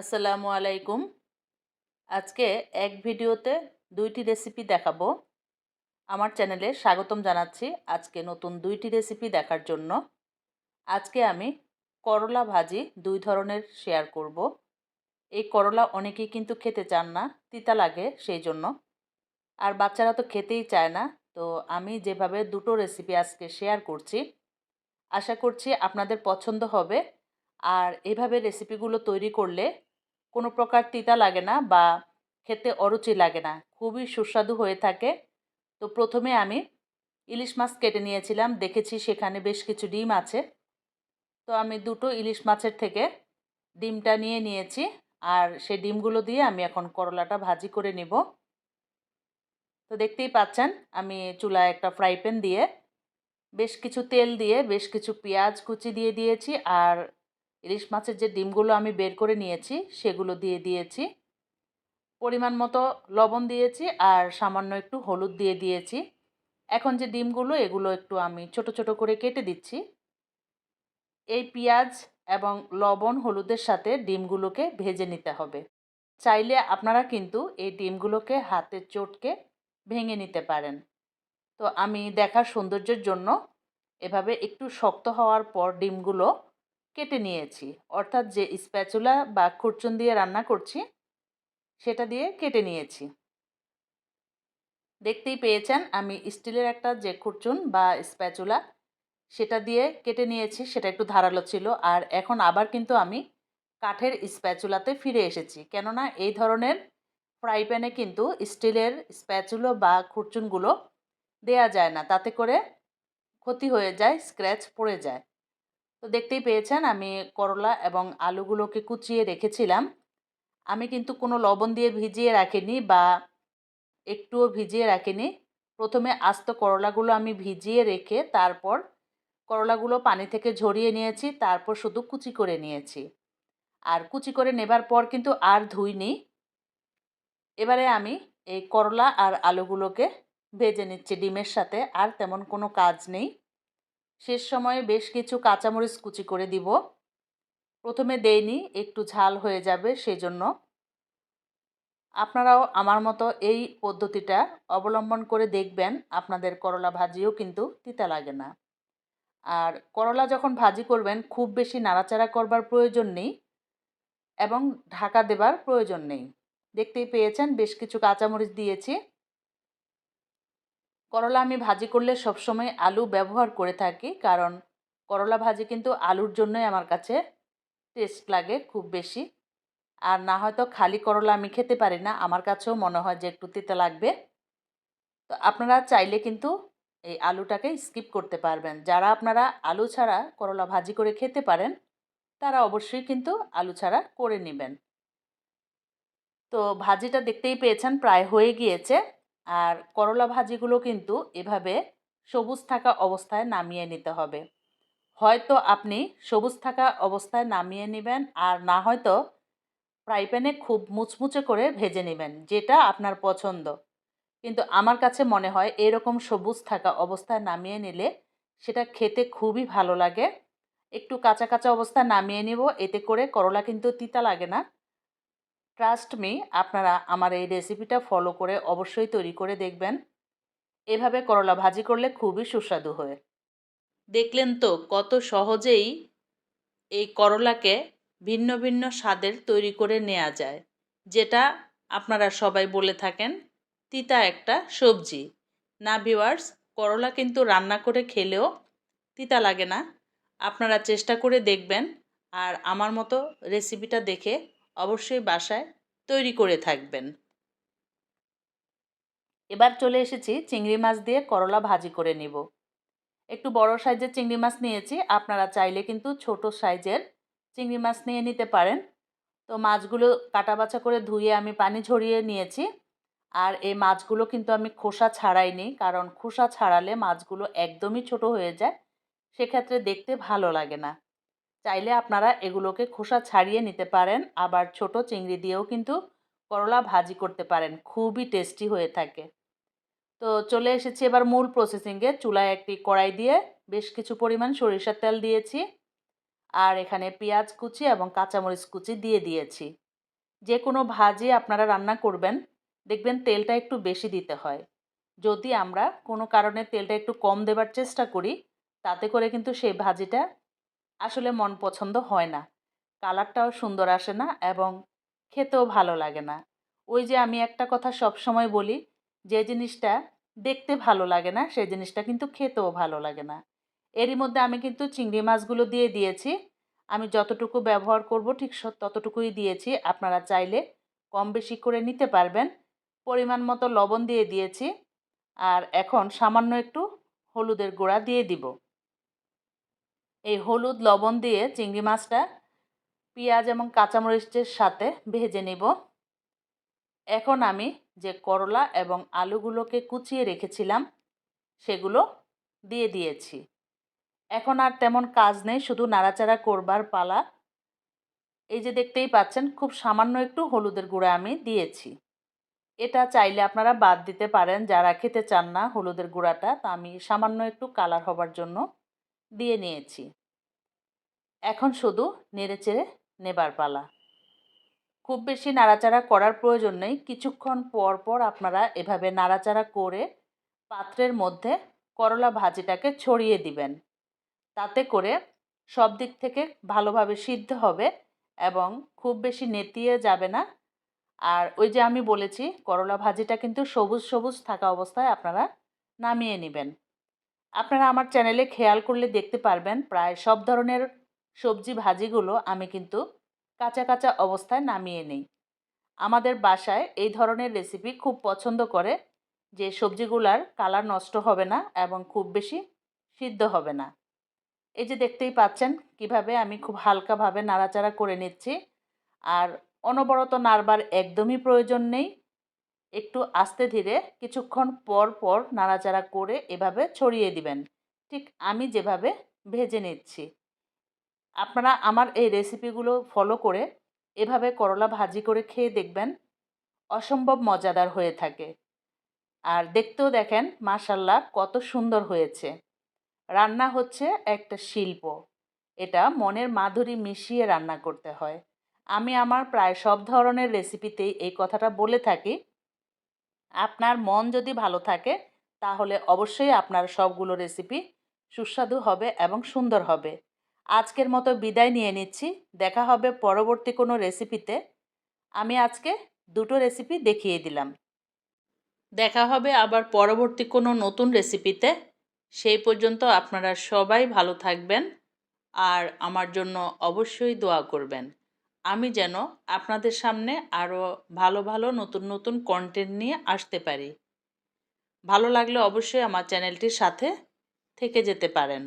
আসসালামু আলাইকুম। আজকে এক ভিডিওতে দুইটি রেসিপি দেখাবো। আমার চ্যানেলে স্বাগতম জানাচ্ছি আজকে নতুন দুইটি রেসিপি দেখার জন্য। আজকে আমি করলা ভাজি দুই ধরনের শেয়ার করব। এই করলা অনেকেই কিন্তু খেতে চান না, তিতা লাগে সেই জন্য আর বাচ্চারা তো খেতেই চায় না, তো আমি যেভাবে দুটো রেসিপি আজকে শেয়ার করছি, আশা করছি আপনাদের পছন্দ হবে। আর এভাবে রেসিপিগুলো তৈরি করলে কোনো প্রকার তিতা লাগে না বা খেতে অরুচি লাগে না, খুবই সুস্বাদু হয়ে থাকে। তো প্রথমে আমি ইলিশ মাছ কেটে নিয়েছিলাম, দেখেছি সেখানে বেশ কিছু ডিম আছে। তো আমি দুটো ইলিশ মাছের থেকে ডিমটা নিয়ে নিয়েছি আর সেই ডিমগুলো দিয়ে আমি এখন করলাটা ভাজি করে নিব। তো দেখতেই পাচ্ছেন, আমি চুলায় একটা ফ্রাই প্যান দিয়ে বেশ কিছু তেল দিয়ে বেশ কিছু পেঁয়াজ কুচি দিয়ে দিয়েছি আর ইলিশ মাছের যে ডিমগুলো আমি বের করে নিয়েছি, সেগুলো দিয়ে দিয়েছি। পরিমাণ মতো লবণ দিয়েছি আর সামান্য একটু হলুদ দিয়ে দিয়েছি। এখন যে ডিমগুলো, এগুলো একটু আমি ছোট ছোট করে কেটে দিচ্ছি। এই পেঁয়াজ এবং লবণ, হলুদের সাথে ডিমগুলোকে ভেজে নিতে হবে। চাইলে আপনারা কিন্তু এই ডিমগুলোকে হাতে চটকে ভেঙে নিতে পারেন। তো আমি দেখার সৌন্দর্যের জন্য এভাবে একটু শক্ত হওয়ার পর ডিমগুলো কেটে নিয়েছি। অর্থাৎ যে স্প্যাচুলা বা খুরচুন দিয়ে রান্না করছি, সেটা দিয়ে কেটে নিয়েছি। দেখতেই পেয়েছেন, আমি স্টিলের একটা যে খুরচুন বা স্প্যাচুলা, সেটা দিয়ে কেটে নিয়েছি, সেটা একটু ধারালো ছিল। আর এখন আবার কিন্তু আমি কাঠের স্প্যাচুলাতে ফিরে এসেছি। কেননা এই ধরনের ফ্রাই প্যানে কিন্তু স্টিলের স্প্যাচুলো বা খুরচুনগুলো দেয়া যায় না। তাতে করে ক্ষতি হয়ে যায়, স্ক্র্যাচ পড়ে যায়। তো দেখতেই পেয়েছেন আমি করলা এবং আলুগুলোকে কুচিয়ে রেখেছিলাম। আমি কিন্তু কোনো লবণ দিয়ে ভিজিয়ে রাখিনি বা একটুও ভিজিয়ে রাখিনি। প্রথমে আস্ত করলাগুলো আমি ভিজিয়ে রেখে তারপর করলাগুলো পানি থেকে ঝরিয়ে নিয়েছি, তারপর শুধু কুচি করে নিয়েছি। আর কুচি করে নেবার পর কিন্তু আর ধুইনি। এবারে আমি এই করলা আর আলুগুলোকে ভেজে নিচ্ছি ডিমের সাথে, আর তেমন কোনো কাজ নেই। শেষ সময়ে বেশ কিছু কাঁচামরিচ কুচি করে দিব। প্রথমে দেইনি একটু ঝাল হয়ে যাবে সেজন্য। আপনারাও আমার মতো এই পদ্ধতিটা অবলম্বন করে দেখবেন, আপনাদের করলা ভাজিও কিন্তু তিতা লাগে না। আর করলা যখন ভাজি করবেন, খুব বেশি নাড়াচাড়া করবার প্রয়োজন নেই এবং ঢাকা দেবার প্রয়োজন নেই। দেখতেই পেয়েছেন, বেশ কিছু কাঁচামরিচ দিয়েছি। করলা আমি ভাজি করলে সবসময় আলু ব্যবহার করে থাকি। কারণ করলা ভাজি কিন্তু আলুর জন্যই আমার কাছে টেস্ট লাগে খুব বেশি। আর না হয়তো খালি করলা আমি খেতে পারি না, আমার কাছেও মনে হয় যে একটু তিতে লাগবে। তো আপনারা চাইলে কিন্তু এই আলুটাকে স্কিপ করতে পারবেন। যারা আপনারা আলু ছাড়া করলা ভাজি করে খেতে পারেন, তারা অবশ্যই কিন্তু আলু ছাড়া করে নেবেন। তো ভাজিটা দেখতেই পেয়েছেন, প্রায় হয়ে গিয়েছে। আর করলা ভাজিগুলো কিন্তু এভাবে সবুজ থাকা অবস্থায় নামিয়ে নিতে হবে। হয়তো আপনি সবুজ থাকা অবস্থায় নামিয়ে নেবেন আর না হয়তো ফ্রাই প্যানে খুব মুচমুচে করে ভেজে নেবেন, যেটা আপনার পছন্দ। কিন্তু আমার কাছে মনে হয় এরকম সবুজ থাকা অবস্থায় নামিয়ে নিলে সেটা খেতে খুবই ভালো লাগে। একটু কাঁচা কাঁচা অবস্থায় নামিয়ে নিব, এতে করে করলা কিন্তু তিতা লাগে না। ট্রাস্ট মি আপনারা আমার এই রেসিপিটা ফলো করে অবশ্যই তৈরি করে দেখবেন। এভাবে করলা ভাজি করলে খুবই সুস্বাদু হয়। দেখলেন তো কত সহজেই এই করলাকে ভিন্ন ভিন্ন স্বাদের তৈরি করে নেওয়া যায়, যেটা আপনারা সবাই বলে থাকেন তিতা একটা সবজি। না ভিওয়ার্স করলা কিন্তু রান্না করে খেলেও তিতা লাগে না। আপনারা চেষ্টা করে দেখবেন আর আমার মতো রেসিপিটা দেখে অবশ্যই বাসায় তৈরি করে থাকবেন। এবার চলে এসেছি চিংড়ি মাছ দিয়ে করলা ভাজি করে নিব। একটু বড় সাইজের চিংড়ি মাছ নিয়েছি, আপনারা চাইলে কিন্তু ছোট সাইজের চিংড়ি মাছ নিয়ে নিতে পারেন। তো মাছগুলো কাটা বাছা করে ধুয়ে আমি পানি ঝরিয়ে নিয়েছি। আর এই মাছগুলো কিন্তু আমি খোসা ছাড়াইনি, কারণ খোসা ছাড়ালে মাছগুলো একদমই ছোট হয়ে যায়, সেক্ষেত্রে দেখতে ভালো লাগে না। চাইলে আপনারা এগুলোকে খোসা ছাড়িয়ে নিতে পারেন, আবার ছোট চিংড়ি দিয়েও কিন্তু করলা ভাজি করতে পারেন, খুবই টেস্টি হয়ে থাকে। তো চলে এসেছি এবার মূল প্রসেসিংয়ে চুলায় একটি কড়াই দিয়ে বেশ কিছু পরিমাণ সরিষার তেল দিয়েছি, আর এখানে পেঁয়াজ কুচি এবং কাঁচামরিচ কুচি দিয়ে দিয়েছি। যে কোনো ভাজি আপনারা রান্না করবেন, দেখবেন তেলটা একটু বেশি দিতে হয়। যদি আমরা কোনো কারণে তেলটা একটু কম দেবার চেষ্টা করি, তাতে করে কিন্তু সেই ভাজিটা আসলে মন পছন্দ হয় না। কালারটাও সুন্দর আসে না এবং খেতেও ভালো লাগে না। ওই যে আমি একটা কথা সব সময় বলি, যে জিনিসটা দেখতে ভালো লাগে না সেই জিনিসটা কিন্তু খেতেও ভালো লাগে না। এরই মধ্যে আমি কিন্তু চিংড়ি মাছগুলো দিয়ে দিয়েছি। আমি যতটুকু ব্যবহার করব ঠিক ততটুকুই দিয়েছি। আপনারা চাইলে কম বেশি করে নিতে পারবেন। পরিমাণ মতো লবণ দিয়ে দিয়েছি। আর এখন সামান্য একটু হলুদের গুঁড়া দিয়ে দিব। এই হলুদ লবণ দিয়ে চিংড়ি মাছটা পেঁয়াজ এবং কাঁচামরিচের সাথে ভেজে নেব। এখন আমি যে করলা এবং আলুগুলোকে কুচিয়ে রেখেছিলাম, সেগুলো দিয়ে দিয়েছি। এখন আর তেমন কাজ নেই, শুধু নাড়াচাড়া করবার পালা। এই যে দেখতেই পাচ্ছেন, খুব সামান্য একটু হলুদের গুঁড়া আমি দিয়েছি। এটা চাইলে আপনারা বাদ দিতে পারেন, যারা খেতে চান না হলুদের গুঁড়াটা, তা আমি সামান্য একটু কালার হবার জন্য। দিয়ে নিয়েছি। এখন শুধু নেড়েচেড়ে নেবার পালা। খুব বেশি নাড়াচাড়া করার প্রয়োজন নেই। কিছুক্ষণ পর পর আপনারা এভাবে নাড়াচাড়া করে পাত্রের মধ্যে করলা ভাজিটাকে ছড়িয়ে দিবেন। তাতে করে সব দিক থেকে ভালোভাবে সিদ্ধ হবে এবং খুব বেশি নেতিয়ে যাবে না। আর ওই যে আমি বলেছি, করলা ভাজিটা কিন্তু সবুজ সবুজ থাকা অবস্থায় আপনারা নামিয়ে নেবেন। আপনারা আমার চ্যানেলে খেয়াল করলে দেখতে পারবেন, প্রায় সব ধরনের সবজি ভাজিগুলো আমি কিন্তু কাঁচা কাঁচা অবস্থায় নামিয়ে নিই। আমাদের বাসায় এই ধরনের রেসিপি খুব পছন্দ করে যে সবজিগুলার কালার নষ্ট হবে না এবং খুব বেশি সিদ্ধ হবে না। এই যে দেখতেই পাচ্ছেন কীভাবে আমি খুব হালকাভাবে নাড়াচাড়া করে নিচ্ছি। আর অনবরত নাড়বার একদমই প্রয়োজন নেই। একটু আস্তে ধীরে কিছুক্ষণ পর পর নাড়াচাড়া করে এভাবে ছড়িয়ে দিবেন। ঠিক আমি যেভাবে ভেজে নিচ্ছি। আপনারা আমার এই রেসিপিগুলো ফলো করে এভাবে করলা ভাজি করে খেয়ে দেখবেন, অসম্ভব মজাদার হয়ে থাকে। আর দেখতেও দেখেন মাশাল্লাহ কত সুন্দর হয়েছে। রান্না হচ্ছে একটা শিল্প। এটা মনের মাধুরী মিশিয়ে রান্না করতে হয়। আমি আমার প্রায় সব ধরনের রেসিপিতেই এই কথাটা বলে থাকি। আপনার মন যদি ভালো থাকে, তাহলে অবশ্যই আপনার সবগুলো রেসিপি সুস্বাদু হবে এবং সুন্দর হবে। আজকের মতো বিদায় নিয়ে নিচ্ছি। দেখা হবে পরবর্তী কোনো রেসিপিতে আমি আজকে দুটো রেসিপি দেখিয়ে দিলাম। দেখা হবে আবার পরবর্তী কোনো নতুন রেসিপিতে সেই পর্যন্ত আপনারা সবাই ভালো থাকবেন। আর আমার জন্য অবশ্যই দোয়া করবেন। আমি যেন আপনাদের সামনে আরও ভালো ভালো, নতুন নতুন কন্টেন্ট নিয়ে আসতে পারি। ভালো লাগলে অবশ্যই আমার চ্যানেলটির সাথে থেকে যেতে পারেন।